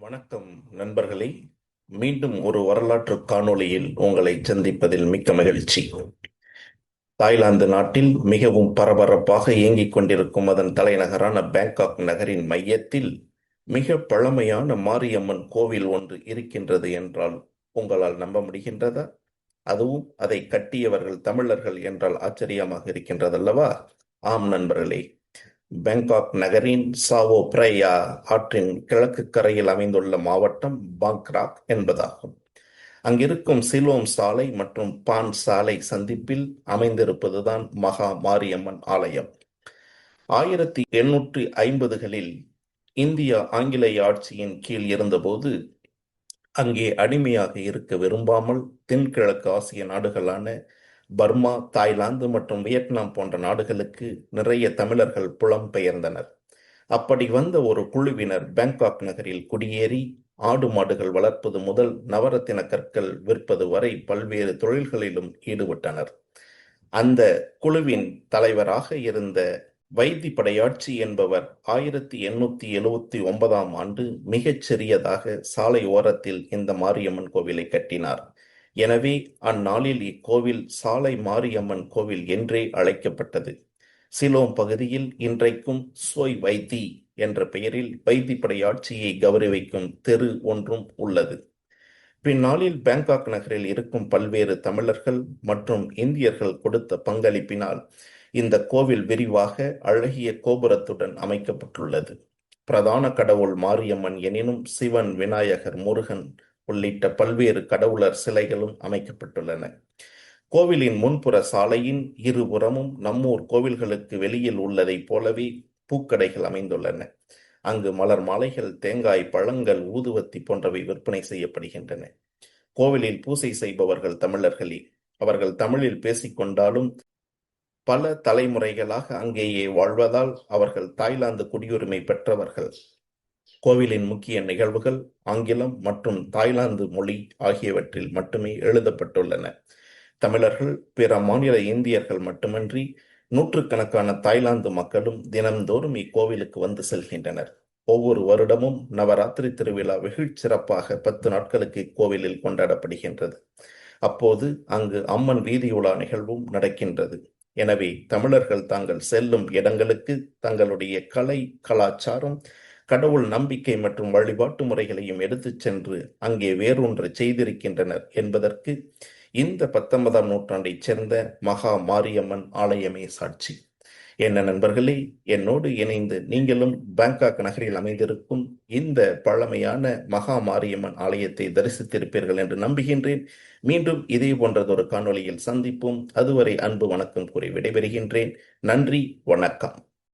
வணக்கம் நண்பர்களே. மீண்டும் ஒரு வரலாற்று காணொளியில் உங்களை சந்திப்பதில் மிக்க மகிழ்ச்சி. தாய்லாந்து நாட்டில் மிகவும் பரபரப்பாக இயங்கிக் கொண்டிருக்கும் அதன் தலைநகரான பேங்காக் நகரின் மையத்தில் மிக பழமையான மாரியம்மன் கோவில் ஒன்று இருக்கின்றது என்றால் உங்களால் நம்ப முடிகின்றதா? அதுவும் அதை கட்டியவர்கள் தமிழர்கள் என்றால் ஆச்சரியமாக இருக்கின்றதல்லவா? ஆம் நண்பர்களே. பேங்காக் நகரின் சாவோ பிரயா ஆற்றின் கிழக்கு கரையில் அமைந்துள்ள மாவட்டம் பாங்க்ராக் என்பதாகும். அங்கிருக்கும் சிலோம் சாலை மற்றும் பான் சாலை சந்திப்பில் அமைந்திருப்பதுதான் மகா மாரியம்மன் ஆலயம். ஆயிரத்தி எண்ணூற்றி ஐம்பதுகளில் இந்தியா ஆங்கிலேய ஆட்சியின் கீழ் இருந்தபோது அங்கே அடிமையாக இருக்க விரும்பாமல் தென்கிழக்கு ஆசிய நாடுகளான பர்மா தாய்லாந்து மற்றும் வியட்நாம் போன்ற நாடுகளுக்கு நிறைய தமிழர்கள் புலம்பெயர்ந்தனர் அப்படி வந்த ஒரு குழுவினர் பேங்காக் நகரில் குடியேறி ஆடு மாடுகள் வளர்ப்பது முதல் நவரத்தின கற்கள் விற்பது வரை பல்வேறு தொழில்களிலும் ஈடுபட்டனர். அந்த குழுவின் தலைவராக இருந்த வைத்தி படையாட்சி என்பவர் ஆயிரத்தி எண்ணூத்தி எழுவத்தி ஒன்பதாம் ஆண்டு மிகச் சிறியதாக சாலை ஓரத்தில் இந்த மாரியம்மன் கோவிலை கட்டினார். எனவே அந்நாளில் இக்கோவில் சாலை மாரியம்மன் கோவில் என்றே அழைக்கப்பட்டது. சிலோம் பகுதியில் இன்றைக்கும் சோய் வைத்தி என்ற பெயரில் வைத்திப்படை ஆட்சியை கௌரவிக்கும் தெரு ஒன்றும் உள்ளது. பின்னாளில் பேங்காக் நகரில் இருக்கும் பல்வேறு தமிழர்கள் மற்றும் இந்தியர்கள் கொடுத்த பங்களிப்பினால் இந்த கோவில் விரிவாக அழகிய கோபுரத்துடன் அமைக்கப்பட்டுள்ளது. பிரதான கடவுள் மாரியம்மன் எனினும் சிவன் விநாயகர் முருகன் உள்ளிட்ட பல்வேறு கடவுளர் சிலைகளும் அமைக்கப்பட்டுள்ளன. கோவிலின் முன்புற சாலையின் இருபுறமும் நம்மூர் கோவில்களுக்கு வெளியில் உள்ளதைப் போலவே பூக்கடைகள் அமைந்துள்ளன. அங்கு மலர் மாலைகள் தேங்காய் பழங்கள் ஊதுவத்தி போன்றவை விற்பனை செய்யப்படுகின்றன. கோவிலில் பூசை செய்பவர்கள் தமிழர்களே அவர்கள் தமிழில் பேசிக்கொண்டாலும் பல தலைமுறைகளாக அங்கேயே வாழ்வதால் அவர்கள் தாய்லாந்து குடியுரிமை பெற்றவர்கள். கோவிலின் முக்கிய நிகழ்வுகள் ஆங்கிலம் மற்றும் தாய்லாந்து மொழி ஆகியவற்றில் மட்டுமே எழுதப்பட்டுள்ளன. தமிழர்கள் பிற மாநில இந்தியர்கள் மட்டுமன்றி நூற்றுக்கணக்கான தாய்லாந்து மக்களும் தினம்தோறும் இக்கோவிலுக்கு வந்து செல்கின்றனர். ஒவ்வொரு வருடமும் நவராத்திரி திருவிழா வெகு சிறப்பாக பத்து நாட்களுக்கு இக்கோவிலில் கொண்டாடப்படுகின்றது. அப்போது அங்கு அம்மன் வீதி உலா நிகழ்வும் நடக்கின்றது. எனவே தமிழர்கள் தாங்கள் செல்லும் இடங்களுக்கு தங்களுடைய கலை கலாச்சாரம் கடவுள் நம்பிக்கை மற்றும் வழிபாட்டு முறைகளையும் எடுத்துச் சென்று அங்கே வேறொன்று செய்திருக்கின்றனர் என்பதற்கு இந்த பத்தொன்பதாம் நூற்றாண்டைச் சேர்ந்த மகா மாரியம்மன் ஆலயமே சாட்சி. என்ன நண்பர்களே என்னோடு இணைந்து நீங்களும் பேங்காக் நகரில் அமைந்திருக்கும் இந்த பழமையான மகா மாரியம்மன் ஆலயத்தை தரிசித்திருப்பீர்கள் என்று நம்புகின்றேன். மீண்டும் இதே போன்றதொரு காணொலியில் சந்திப்போம். அதுவரை அன்பு வணக்கம் கூறி விடைபெறுகின்றேன். நன்றி வணக்கம்.